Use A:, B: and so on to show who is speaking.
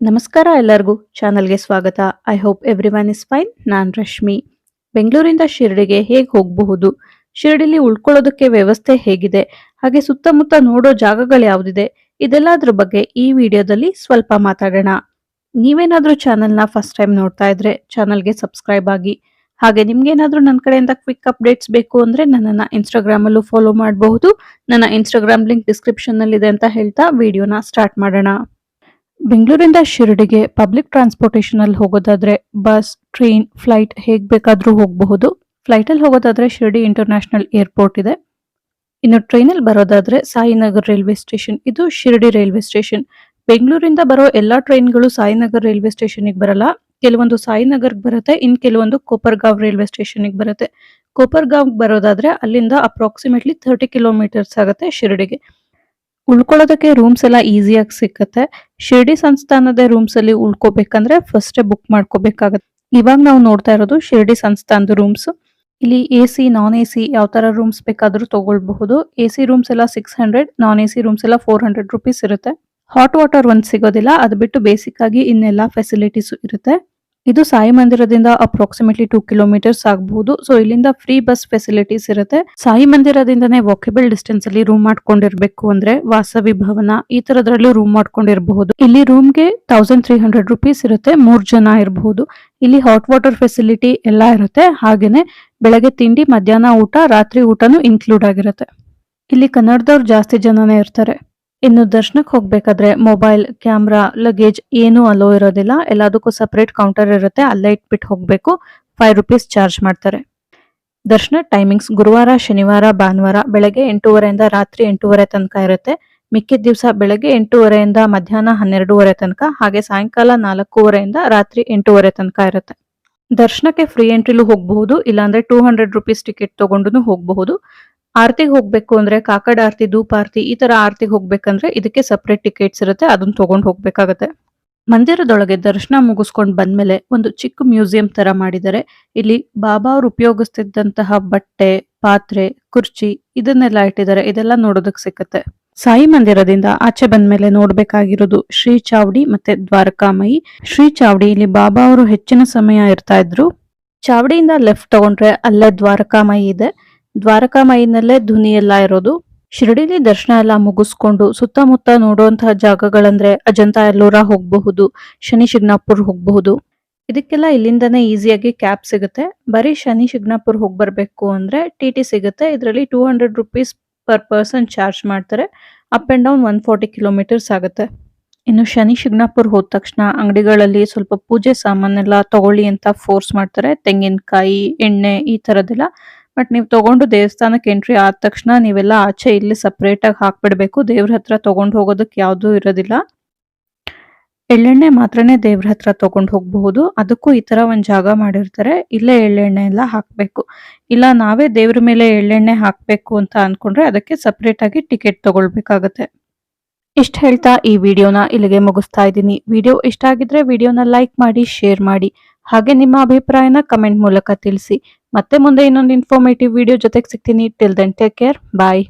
A: ನಮಸ್ಕಾರ ಎಲ್ಲರಿಗೂ ಚಾನಲ್ಗೆ ಸ್ವಾಗತ. I hope everyone is fine ನಾನು ರಶ್ಮಿ. ಬೆಂಗಳೂರಿಂದ ಶಿರಡಿಗೆ ಹೇಗೆ ಹೋಗಬಹುದು? ಶಿರಡಿಲಿ ಉಳ್ಕೊಳ್ಳೋದಕ್ಕೆ ವ್ಯವಸ್ಥೆ ಹೇಗಿದೆ? ಹಾಗೆ ಸುತ್ತಮುತ್ತ ನೋಡೋ ಜಾಗಗಳು ಯಾವುದಿದೆ? ಇದೆಲ್ಲದ್ರ ಬಗ್ಗೆ ಈ ವಿಡಿಯೋದಲ್ಲಿ ಸ್ವಲ್ಪ ಮಾತಾಡೋಣ. ನೀವೇನಾದರೂ ಚಾನಲ್ನ ಫಸ್ಟ್ ಟೈಮ್ ನೋಡ್ತಾ ಇದ್ರೆ ಚಾನಲ್ಗೆ ಸಬ್ಸ್ಕ್ರೈಬ್ ಆಗಿ. ಹಾಗೆ ನಿಮ್ಗೇನಾದರೂ ನನ್ನ ಕಡೆಯಿಂದ ಕ್ವಿಕ್ ಅಪ್ಡೇಟ್ಸ್ ಬೇಕು ಅಂದರೆ ನನ್ನನ್ನು ಇನ್ಸ್ಟಾಗ್ರಾಮಲ್ಲೂ ಫಾಲೋ ಮಾಡಬಹುದು. ನನ್ನ ಇನ್ಸ್ಟಾಗ್ರಾಮ್ ಲಿಂಕ್ ಡಿಸ್ಕ್ರಿಪ್ಷನ್ನಲ್ಲಿದೆ ಅಂತ ಹೇಳ್ತಾ ವಿಡಿಯೋನ ಸ್ಟಾರ್ಟ್ ಮಾಡೋಣ. ಬೆಂಗಳೂರಿಂದ ಶಿರಡಿಗೆ ಪಬ್ಲಿಕ್ ಟ್ರಾನ್ಸ್ಪೋರ್ಟೇಷನ್ ಅಲ್ಲಿ ಹೋಗೋದಾದ್ರೆ ಬಸ್ ಟ್ರೈನ್ ಫ್ಲೈಟ್ ಹೇಗ್ ಬೇಕಾದ್ರೂ ಹೋಗಬಹುದು. ಫ್ಲೈಟ್ ಅಲ್ಲಿ ಹೋಗೋದಾದ್ರೆ ಶಿರಡಿ ಇಂಟರ್ನ್ಯಾಷನಲ್ ಏರ್ಪೋರ್ಟ್ ಇದೆ. ಇನ್ನು ಟ್ರೈನ್ ಅಲ್ಲಿ ಬರೋದಾದ್ರೆ ಸಾಯಿನಗರ್ ರೈಲ್ವೆ ಸ್ಟೇಷನ್ ಇದು ಶಿರಡಿ ರೈಲ್ವೆ ಸ್ಟೇಷನ್ ಬೆಂಗಳೂರಿಂದ ಬರೋ ಎಲ್ಲಾ ಟ್ರೈನ್ಗಳು ಸಾಯಿನಗರ್ ರೈಲ್ವೆ ಸ್ಟೇಷನ್ಗೆ ಬರಲ್ಲ. ಕೆಲವೊಂದು ಸಾಯಿನಗರ್ಗೆ ಬರುತ್ತೆ, ಇನ್ ಕೆಲವೊಂದು ಕೋಪರ್ಗಾಂವ್ ರೈಲ್ವೆ ಸ್ಟೇಷನ್ಗೆ ಬರುತ್ತೆ. ಕೋಪರ್ಗಾಂವ್ ಬರೋದಾದ್ರೆ ಅಲ್ಲಿಂದ ಅಪ್ರಾಕ್ಸಿಮೇಟ್ಲಿ ಥರ್ಟಿ ಕಿಲೋಮೀಟರ್ಸ್ ಆಗುತ್ತೆ ಶಿರಡಿಗೆ. ಉಳ್ಕೊಳ್ಳೋದಕ್ಕೆ ರೂಮ್ಸ್ ಎಲ್ಲ ಈಸಿಯಾಗಿ ಸಿಕ್ಕತ್ತೆ. ಶಿರ್ಡಿ ಸಂಸ್ಥಾನದ ರೂಮ್ಸ್ ಅಲ್ಲಿ ಉಳ್ಕೋಬೇಕಂದ್ರೆ ಫಸ್ಟ್ ಬುಕ್ ಮಾಡ್ಕೋಬೇಕಾಗತ್ತೆ. ಇವಾಗ ನಾವು ನೋಡ್ತಾ ಇರೋದು ಶಿರ್ಡಿ ಸಂಸ್ಥಾನದ ರೂಮ್ಸ್ ಇಲ್ಲಿ A C non A C ಯಾವ ತರ ರೂಮ್ಸ್ ಬೇಕಾದ್ರೂ ತಗೊಳ್ಬಹುದು. ಎ ಸಿ ರೂಮ್ಸ್ ಎಲ್ಲ six hundred non A C rooms ಎಲ್ಲ ಫೋರ್ ಹಂಡ್ರೆಡ್ ರುಪೀಸ್ ಇರುತ್ತೆ. ಹಾಟ್ ವಾಟರ್ ಒಂದ್ ಸಿಗೋದಿಲ್ಲ, ಅದು ಬಿಟ್ಟು ಬೇಸಿಕ್ ಆಗಿ ಇನ್ನೆಲ್ಲ ಫೆಸಿಲಿಟೀಸ್ ಇರುತ್ತೆ. ಇದು ಸಾಯಿ ಮಂದಿರದಿಂದ ಅಪ್ರಾಕ್ಸಿಮೇಟ್ಲಿ ಟೂ ಕಿಲೋಮೀಟರ್ಸ್ ಆಗಬಹುದು ಸೊ ಇಲ್ಲಿಂದ ಫ್ರೀ ಬಸ್ ಫೆಸಿಲಿಟೀಸ್ ಇರುತ್ತೆ. ಸಾಯಿ ಮಂದಿರದಿಂದನೇ ವಾಕೆಬಲ್ ಡಿಸ್ಟೆನ್ಸ್ ಅಲ್ಲಿ ರೂಮ್ ಮಾಡ್ಕೊಂಡಿರ್ಬೇಕು ಅಂದ್ರೆ ವಾಸವಿ ಭವನ ಈ ತರದ್ರಲ್ಲೂ ರೂಮ್ ಮಾಡ್ಕೊಂಡಿರಬಹುದು. ಇಲ್ಲಿ ರೂಮ್ಗೆ ತೌಸಂಡ್ ತ್ರೀ ಹಂಡ್ರೆಡ್ ರುಪೀಸ್ ಇರುತ್ತೆ. ಮೂರ್ ಜನ ಇರಬಹುದು ಇಲ್ಲಿ ಹಾಟ್ ವಾಟರ್ ಫೆಸಿಲಿಟಿ ಎಲ್ಲ ಇರುತ್ತೆ. ಹಾಗೇನೆ ಬೆಳಗ್ಗೆ ತಿಂಡಿ, ಮಧ್ಯಾಹ್ನ ಊಟ, ರಾತ್ರಿ ಊಟನೂ ಇನ್ಕ್ಲೂಡ್ ಆಗಿರುತ್ತೆ. ಇಲ್ಲಿ ಕನ್ನಡದವ್ರು ಜಾಸ್ತಿ ಜನನೇ ಇರ್ತಾರೆ. ಇನ್ನು ದರ್ಶನಕ್ಕೆ ಹೋಗ್ಬೇಕಾದ್ರೆ ಮೊಬೈಲ್, ಕ್ಯಾಮ್ರಾ, ಲಗೇಜ್ ಏನೂ ಅಲೋ ಇರೋದಿಲ್ಲ. ಎಲ್ಲದಕ್ಕೂ ಸಪ್ರೇಟ್ ಕೌಂಟರ್ ಇರುತ್ತೆ. ಅಲ್ಲೇ ಇಟ್ಬಿಟ್ಟು ಹೋಗ್ಬೇಕು. ಫೈವ್ ರುಪೀಸ್ ಚಾರ್ಜ್ ಮಾಡ್ತಾರೆ. ದರ್ಶನ ಟೈಮಿಂಗ್ಸ್ ಗುರುವಾರ, ಶನಿವಾರ, ಭಾನುವಾರ ಬೆಳಗ್ಗೆ ಎಂಟೂವರೆಯಿಂದ ರಾತ್ರಿ ಎಂಟೂವರೆ ತನಕ ಇರುತ್ತೆ. ಮಿಕ್ಕಿದ ದಿವಸ ಬೆಳಗ್ಗೆ ಎಂಟೂವರೆಯಿಂದ ಮಧ್ಯಾಹ್ನ ಹನ್ನೆರಡೂವರೆ ತನಕ, ಹಾಗೆ ಸಾಯಂಕಾಲ ನಾಲ್ಕೂವರೆಯಿಂದ ರಾತ್ರಿ ಎಂಟೂವರೆ ತನಕ ಇರುತ್ತೆ. ದರ್ಶನಕ್ಕೆ ಫ್ರೀ ಎಂಟ್ರಿಲೂ ಹೋಗಬಹುದು. ಇಲ್ಲಾಂದ್ರೆ ಟೂ ಹಂಡ್ರೆಡ್ ರುಪೀಸ್ ಟಿಕೆಟ್ ತಗೊಂಡು ಹೋಗಬಹುದು. ಆರ್ತಿಗೆ ಹೋಗ್ಬೇಕು ಅಂದ್ರೆ ಕಾಕಡ ಆರ್ತಿ, ಧೂಪ ಆರ್ತಿ, ಈ ತರ ಆರ್ತಿಗೆ ಹೋಗ್ಬೇಕಂದ್ರೆ ಇದಕ್ಕೆ ಸಪ್ರೇಟ್ ಟಿಕೆಟ್ಸ್ ಇರುತ್ತೆ, ಅದನ್ನ ತಗೊಂಡ್ ಹೋಗ್ಬೇಕಾಗತ್ತೆ. ಮಂದಿರದೊಳಗೆ ದರ್ಶನ ಮುಗಿಸ್ಕೊಂಡ್ ಬಂದ್ಮೇಲೆ ಒಂದು ಚಿಕ್ಕ ಮ್ಯೂಸಿಯಂ ತರ ಮಾಡಿದ್ದಾರೆ. ಇಲ್ಲಿ ಬಾಬಾ ಅವ್ರು ಉಪಯೋಗಿಸ್ತಿದ್ದಂತಹ ಬಟ್ಟೆ, ಪಾತ್ರೆ, ಕುರ್ಚಿ ಇದನ್ನೆಲ್ಲ ಇಟ್ಟಿದ್ದಾರೆ. ಇದೆಲ್ಲ ನೋಡೋದಕ್ ಸಿಕ್ಕತ್ತೆ. ಸಾಯಿ ಮಂದಿರದಿಂದ ಆಚೆ ಬಂದ್ಮೇಲೆ ನೋಡ್ಬೇಕಾಗಿರೋದು ಶ್ರೀ ಚಾವಡಿ ಮತ್ತೆ ದ್ವಾರಕಾಮಯಿ. ಶ್ರೀ ಚಾವಡಿ, ಇಲ್ಲಿ ಬಾಬಾ ಅವರು ಹೆಚ್ಚಿನ ಸಮಯ ಇರ್ತಾ ಇದ್ರು. ಚಾವಡಿಯಿಂದ ಲೆಫ್ಟ್ ತಗೊಂಡ್ರೆ ಅಲ್ಲೇ ದ್ವಾರಕಾಮಯಿ ಇದೆ. ದ್ವಾರಕಾಮಯಿನಲ್ಲೇ ಧ್ವನಿ ಎಲ್ಲ ಇರೋದು. ಶಿರಡಿಲಿ ದರ್ಶನ ಎಲ್ಲ ಮುಗಿಸ್ಕೊಂಡು ಸುತ್ತಮುತ್ತ ನೋಡುವಂತಹ ಜಾಗಗಳಂದ್ರೆ ಅಜಂತ ಎಲ್ಲೋರ ಹೋಗಬಹುದು ಶನಿ ಶಿಗ್ನಾಪುರ್ ಹೋಗಬಹುದು. ಇದಕ್ಕೆಲ್ಲ ಇಲ್ಲಿಂದನೇ ಈಸಿಯಾಗಿ ಕ್ಯಾಬ್ ಸಿಗುತ್ತೆ. ಬರೀ ಶನಿ ಶಿಗ್ನಾಪುರ್ ಹೋಗಿ ಬರಬೇಕು ಅಂದ್ರೆ ಟಿ ಟಿ ಸಿಗುತ್ತೆ. ಇದರಲ್ಲಿ two hundred rupees per person charge ಮಾಡ್ತಾರೆ. Up and down one forty kilometres ಆಗುತ್ತೆ. ಇನ್ನು ಶನಿ ಶಿಗ್ನಾಪುರ್ ಹೋದ ತಕ್ಷಣ ಅಂಗಡಿಗಳಲ್ಲಿ ಸ್ವಲ್ಪ ಪೂಜೆ ಸಾಮಾನೆಲ್ಲ ತಗೊಳ್ಳಿ ಅಂತ ಫೋರ್ಸ್ ಮಾಡ್ತಾರೆ. ತೆಂಗಿನಕಾಯಿ, ಎಣ್ಣೆ ಈ ತರದೆಲ್ಲ ಬಟ್ ನೀವು ತಗೊಂಡು ದೇವಸ್ಥಾನಕ್ಕೆ ಎಂಟ್ರಿ ಆದ ತಕ್ಷಣ ನೀವೆಲ್ಲ ಆಚೆ ಇಲ್ಲಿ ಸಪ್ರೇಟ್ ಆಗಿ ಹಾಕ್ಬಿಡ್ಬೇಕು. ದೇವ್ರ ಹತ್ರ ತಗೊಂಡು ಹೋಗೋದಕ್ಕೆ ಯಾವ್ದು ಇರೋದಿಲ್ಲ. ಎಳ್ಳೆಣ್ಣೆ ಮಾತ್ರನೇ ದೇವ್ರ ಹತ್ರ ತಗೊಂಡು ಹೋಗಬಹುದು. ಅದಕ್ಕೂ ಈ ತರ ಒಂದ್ ಜಾಗ ಮಾಡಿರ್ತಾರೆ. ಇಲ್ಲೇ ಎಳ್ಳೆಣ್ಣೆ ಎಲ್ಲ ಹಾಕ್ಬೇಕು. ಇಲ್ಲ ನಾವೇ ದೇವ್ರ ಮೇಲೆ ಎಳ್ಳೆಣ್ಣೆ ಹಾಕ್ಬೇಕು ಅಂತ ಅನ್ಕೊಂಡ್ರೆ ಅದಕ್ಕೆ ಸಪ್ರೇಟ್ ಆಗಿ ಟಿಕೆಟ್ ತಗೊಳ್ಬೇಕಾಗತ್ತೆ. ಇಷ್ಟ ಹೇಳ್ತಾ ಈ ವಿಡಿಯೋನ ಇಲ್ಲಿಗೆ ಮುಗಿಸ್ತಾ ಇದ್ದೀನಿ. ವಿಡಿಯೋ ಇಷ್ಟ ಆಗಿದ್ರೆ ವಿಡಿಯೋನ ಲೈಕ್ ಮಾಡಿ ಶೇರ್ ಮಾಡಿ. ಹಾಗೆ ನಿಮ್ಮ ಅಭಿಪ್ರಾಯನ ಕಮೆಂಟ್ ಮೂಲಕ ತಿಳಿಸಿ. ಮತ್ತೆ ಮುಂದೆ ಇನ್ನೊಂದು ಇನ್ಫಾರ್ಮೇಟಿವ್ ವಿಡಿಯೋ ಜೊತೆಗೆ ಸಿಗ್ತೀನಿ. Till then take care bye